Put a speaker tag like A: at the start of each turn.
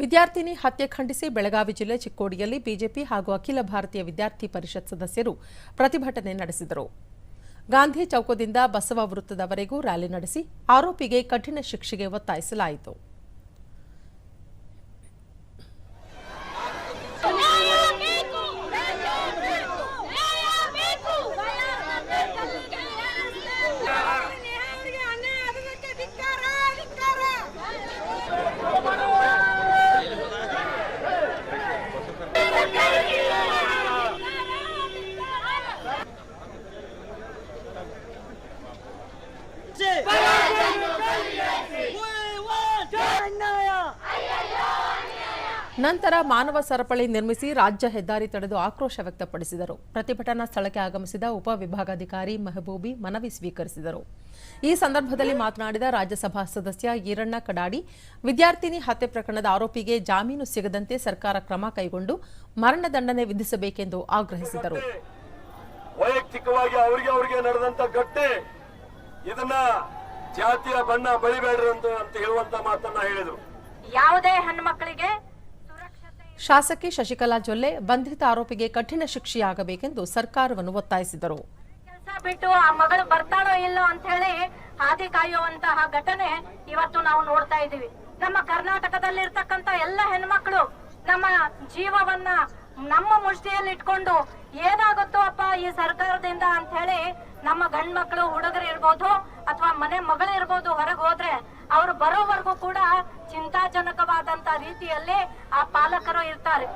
A: ವಿದ್ಯಾರ್ಥಿನಿ ಹತ್ಯೆ ಖಂಡಿಸಿ ಬೆಳಗಾವಿ ಜಿಲ್ಲೆ ಚಿಕ್ಕೋಡಿಯಲ್ಲಿ ಬಿಜೆಪಿ ಹಾಗೂ ಅಖಿಲ ಭಾರತೀಯ ವಿದ್ಯಾರ್ಥಿ ಪರಿಷತ್ ಸದಸ್ಯರು ಪ್ರತಿಭಟನೆ ನಡೆಸಿದರು. ಗಾಂಧಿ ಚೌಕದಿಂದ ಬಸವ ವೃತ್ತದವರೆಗೂ ರ್ಯಾಲಿ ನಡೆಸಿ ಆರೋಪಿಗೆ ಕಠಿಣ ಶಿಕ್ಷೆಗೆ ಒತ್ತಾಯಿಸಲಾಯಿತು. ನಂತರ ಮಾನವ ಸರಪಳಿ ನಿರ್ಮಿಸಿ ರಾಜ್ಯ ಹೆದ್ದಾರಿ ತಡೆದು ಆಕ್ರೋಶ ವ್ಯಕ್ತಪಡಿಸಿದರು. ಪ್ರತಿಭಟನಾ ಸ್ಥಳಕ್ಕೆ ಆಗಮಿಸಿದ ಉಪವಿಭಾಗಾಧಿಕಾರಿ ಮೆಹಬೂಬಿ ಮನವಿ ಸ್ವೀಕರಿಸಿದರು. ಈ ಸಂದರ್ಭದಲ್ಲಿ ಮಾತನಾಡಿದ ರಾಜ್ಯಸಭಾ ಸದಸ್ಯ ಈರಣ್ಣ ಕಡಾಡಿ ವಿದ್ಯಾರ್ಥಿನಿ ಹತ್ಯೆ ಪ್ರಕರಣದ ಆರೋಪಿಗೆ ಜಾಮೀನು ಸಿಗದಂತೆ ಸರ್ಕಾರ ಕ್ರಮ ಕೈಗೊಂಡು ಮರಣದಂಡನೆ ವಿಧಿಸಬೇಕೆಂದು ಆಗ್ರಹಿಸಿದರು.
B: ವೈಯಕ್ತಿಕವಾಗಿ ಅವರಿಗೆ ಅವರಿಗೆ ನಡೆದಂತ ಘಟನೆ ಇದನ್ನ ಜಾತಿಯ ಬಣ್ಣ ಬಳಿಬೇಡ್ರಿ ಅಂತ ಹೇಳುವಂತ ಮಾತನ್ನ ಹೇಳಿದ್ರು.
C: ಯಾವುದೇ ಹೆಣ್ಮಕ್ಳಿಗೆ
A: ಶಾಸಕಿ ಶಶಿಕಲಾ ಜೊಲ್ಲೆ ಬಂಧಿತ ಆರೋಪಿಗೆ ಕಠಿಣ ಶಿಕ್ಷೆಯಾಗಬೇಕೆಂದು ಸರ್ಕಾರವನ್ನು ಒತ್ತಾಯಿಸಿದರು.
C: ಕೆಲಸ ಬಿಟ್ಟು ಆ ಮಗಳು ಬರ್ತಾಳೋ ಇಲ್ಲೋ ಅಂತ ಹೇಳಿ ಹಾದಿ ಕಾಯುವಂತಹ ಘಟನೆ ಇವತ್ತು ನಾವು ನೋಡ್ತಾ ಇದ್ದೀವಿ. ನಮ್ಮ ಕರ್ನಾಟಕದಲ್ಲಿ ಕರ್ನಾಟಕದಲ್ಲಿರ್ತಕ್ಕಂತ ಎಲ್ಲ ಹೆಣ್ಮಕ್ಳು ನಮ್ಮ ಜೀವವನ್ನ ನಮ್ಮ ಮುಷ್ಟಿಯಲ್ಲಿ ಇಟ್ಕೊಂಡು ಏನಾಗುತ್ತೋ ಅಪ್ಪ ಈ ಸರ್ಕಾರದಿಂದ ಅಂತ ಹೇಳಿ ನಮ್ಮ ಗಂಡ್ಮಕ್ಳು ಹುಡುಗರು ಇರ್ಬೋದು ಅಥವಾ ಮನೆ ಮಗಳು ಇರ್ಬೋದು ಹೊರಗೆ ಹೋದ್ರೆ ಅವ್ರು ಬರೋವರೆಗೂ ಕೂಡ ಚಿಂತಾಜನಕವಾದಂತ ರೀತಿಯಲ್ಲಿ ಆ ಪಾಲಕರು ಇರ್ತಾರೆ.